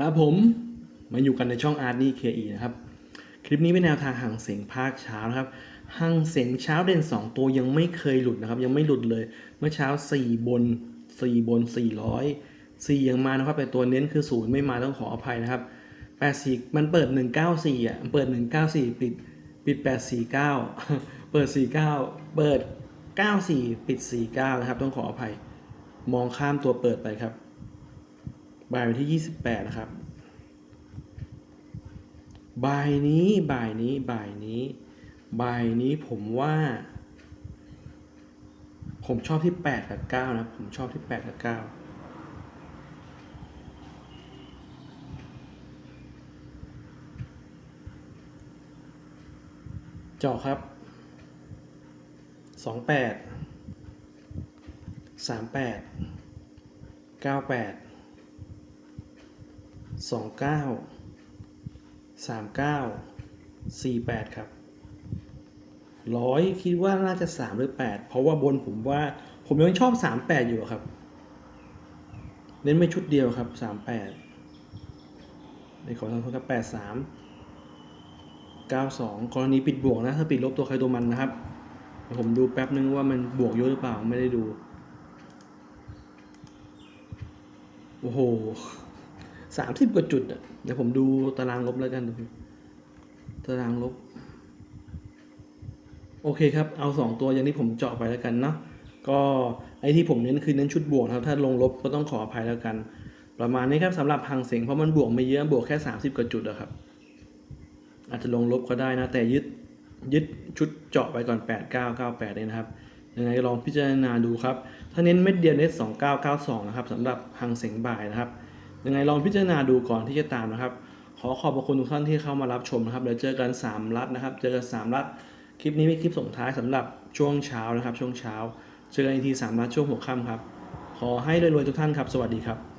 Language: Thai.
ครับผมมาอยู่กันในช่องอาร์นี่เคอีนะครับ คลิปนี้เป็นแนวทางห่างเสียงภาคเช้านะครับห่างเสียงเช้าเด่น 2 ตัวยังไม่เคยหลุดนะครับ ยังไม่หลุดเลย เมื่อเช้า 4 บน 4 บน 400 4 ยังมานะครับแต่ตัวเน้นคือ 0 ไม่มาต้องขออภัยนะครับ 84 มันเปิด 194อะมันเปิด 194 ปิดปิด 849 เปิด 49 เปิด 94 ปิด 49 นะครับ ต้องขออภัย มองข้ามตัวเปิดไปครับ บ่ายวันที่ 28 นะครับ บ่ายนี้บ่ายนี้บ่ายนี้ บ่ายนี้ผมว่า ผมชอบที่ 8 กับ 9 นะ ผมชอบที่ 8 กับ9เจาะครับ 28 38 98 สองเก้าสามเก้าสี่แปดครับร้อยคิดว่าน่าจะสามหรือแปดเพราะว่าบนผมว่า ผมยังชอบสามแปดอยู่ครับ เน้นไม่ชุดเดียวครับสามแปดในขอทางโทรศัพท์แปดสามเก้าสองกรณีปิดบวกนะ ถ้าปิดลบตัวใครตัวมันนะครับ ผมดูแป๊บนึงว่ามันบวกเยอะหรือเปล่าไม่ได้ดู โอ้โห สามสิบกว่าจุดอะเดี๋ยวผมดูตารางลบแล้วกันดูตารางลบ โอเคครับ เอาสองตัวอย่างที่ผมเจาะไปแล้วกันเนาะก็ไอที่ผมเน้นคือเน้นชุดบวกนะครับถ้าลงลบก็ต้องขออภัยแล้วกัน ประมาณนี้ครับสำหรับหางเสียงเพราะมันบวกไม่เยอะบวกแค่ 30 กว่าจุดอะครับ อาจจะลงลบก็ได้นะ แต่ยึดยึดชุดเจาะไปก่อน 8 9 9 8เลยนะครับยังไงลองพิจารณาดูครับ ถ้าเน้นเม็ดเดียวเน้น2992 นะครับสำหรับหางเสียงบ่ายนะครับ ยังไงลองพิจารณาดูก่อนที่จะตามนะครับ ขอขอบพระคุณทุกท่านที่เข้ามารับชมนะครับเดี๋ยวเจอกัน 3 รัฐนะครับ เจอกัน 3 รัฐ คลิปนี้เป็นคลิปส่งท้ายสำหรับช่วงเช้านะครับ ช่วงเช้า เจอกันอีกที3รัฐช่วงหัวค่ำครับ ขอให้รวยๆทุกท่านครับ สวัสดีครับ